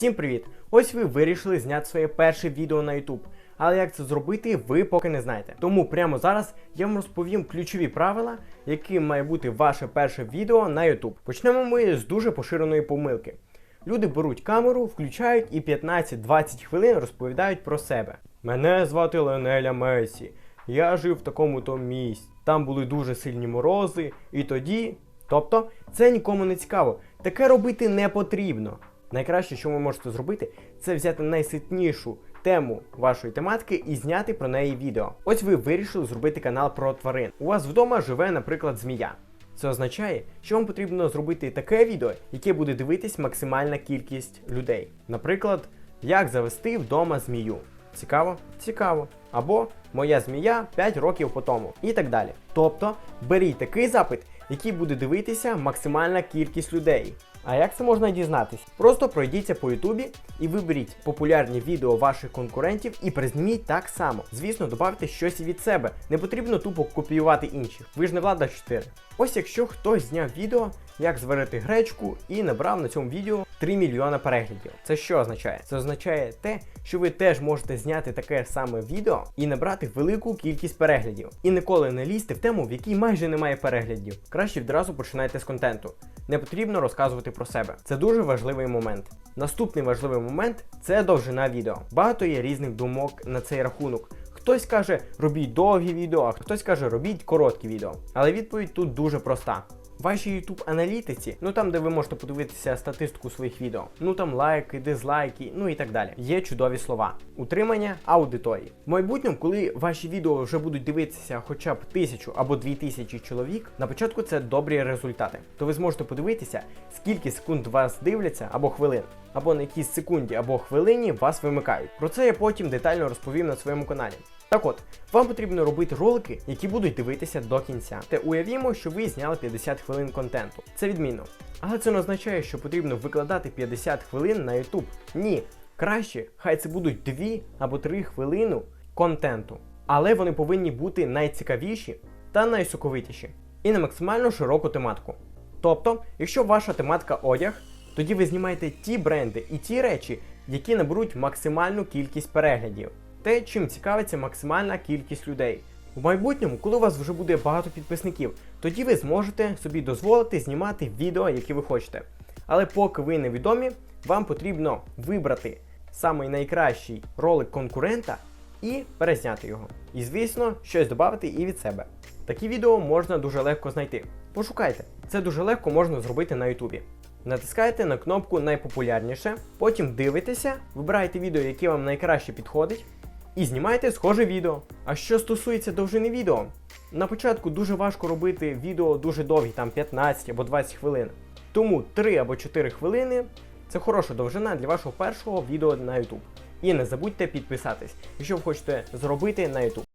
Всім привіт! Ось ви вирішили зняти своє перше відео на YouTube. Але як це зробити, ви поки не знаєте. Тому прямо зараз я вам розповім ключові правила, яким має бути ваше перше відео на YouTube. Почнемо ми з дуже поширеної помилки. Люди беруть камеру, включають і 15-20 хвилин розповідають про себе. Мене звати Леонеля Месі. Я жив в такому-то місці. Там були дуже сильні морози, і тоді. Тобто, це нікому не цікаво. Таке робити не потрібно. Найкраще, що ви можете зробити, це взяти найситнішу тему вашої тематики і зняти про неї відео. Ось ви вирішили зробити канал про тварин. У вас вдома живе, наприклад, змія. Це означає, що вам потрібно зробити таке відео, яке буде дивитись максимальна кількість людей. Наприклад, як завести вдома змію. Цікаво? Цікаво. Або моя змія 5 років по тому. І так далі. Тобто беріть такий запит, який буде дивитися максимальна кількість людей. А як це можна дізнатись? Просто пройдіться по Ютубі і виберіть популярні відео ваших конкурентів і призніміть так само. Звісно, додавте щось від себе. Не потрібно тупо копіювати інших. Ви ж не влада 4. Ось якщо хтось зняв відео, як зварити гречку, і набрав на цьому відео 3 мільйона переглядів. Це що означає? Це означає те, що ви теж можете зняти таке саме відео і набрати велику кількість переглядів. І ніколи не лізьте в тему, в якій майже немає переглядів. Краще відразу починайте з контенту. Не потрібно розказувати про себе. Це дуже важливий момент. Наступний важливий момент це довжина відео. Багато є різних думок на цей рахунок. Хтось каже, робіть довгі відео, а хтось каже, робіть короткі відео. Але відповідь тут дуже проста. Вашій YouTube аналітиці, ну там, де ви можете подивитися статистику своїх відео, ну там лайки, дизлайки, ну і так далі. Є чудові слова. Утримання аудиторії. В майбутньому, коли ваші відео вже будуть дивитися хоча б тисячу або дві тисячі чоловік, на початку це добрі результати. То ви зможете подивитися, скільки секунд вас дивляться або хвилин, або на якійсь секунді або хвилині вас вимикають. Про це я потім детально розповім на своєму каналі. Так от, вам потрібно робити ролики, які будуть дивитися до кінця. Та уявімо, що ви зняли 50 хвилин контенту. Це відмінно. Але це не означає, що потрібно викладати 50 хвилин на YouTube. Ні. Краще, хай це будуть 2 або 3 хвилини контенту. Але вони повинні бути найцікавіші та найсоковитіші. І на максимально широку тематику. Тобто, якщо ваша тематика одяг, тоді ви знімаєте ті бренди і ті речі, які наберуть максимальну кількість переглядів. Те, чим цікавиться максимальна кількість людей. У майбутньому, коли у вас вже буде багато підписників, тоді ви зможете собі дозволити знімати відео, які ви хочете. Але поки ви невідомі, вам потрібно вибрати самий найкращий ролик конкурента і перезняти його. І звісно, щось додати і від себе. Такі відео можна дуже легко знайти. Пошукайте, це дуже легко можна зробити на Ютубі. Натискаєте на кнопку найпопулярніше, потім дивитеся, вибираєте відео, яке вам найкраще підходить, і знімаєте схоже відео. А що стосується довжини відео, на початку дуже важко робити відео дуже довгі, там 15 або 20 хвилин. Тому 3 або 4 хвилини це хороша довжина для вашого першого відео на YouTube. І не забудьте підписатись, якщо ви хочете зробити на YouTube.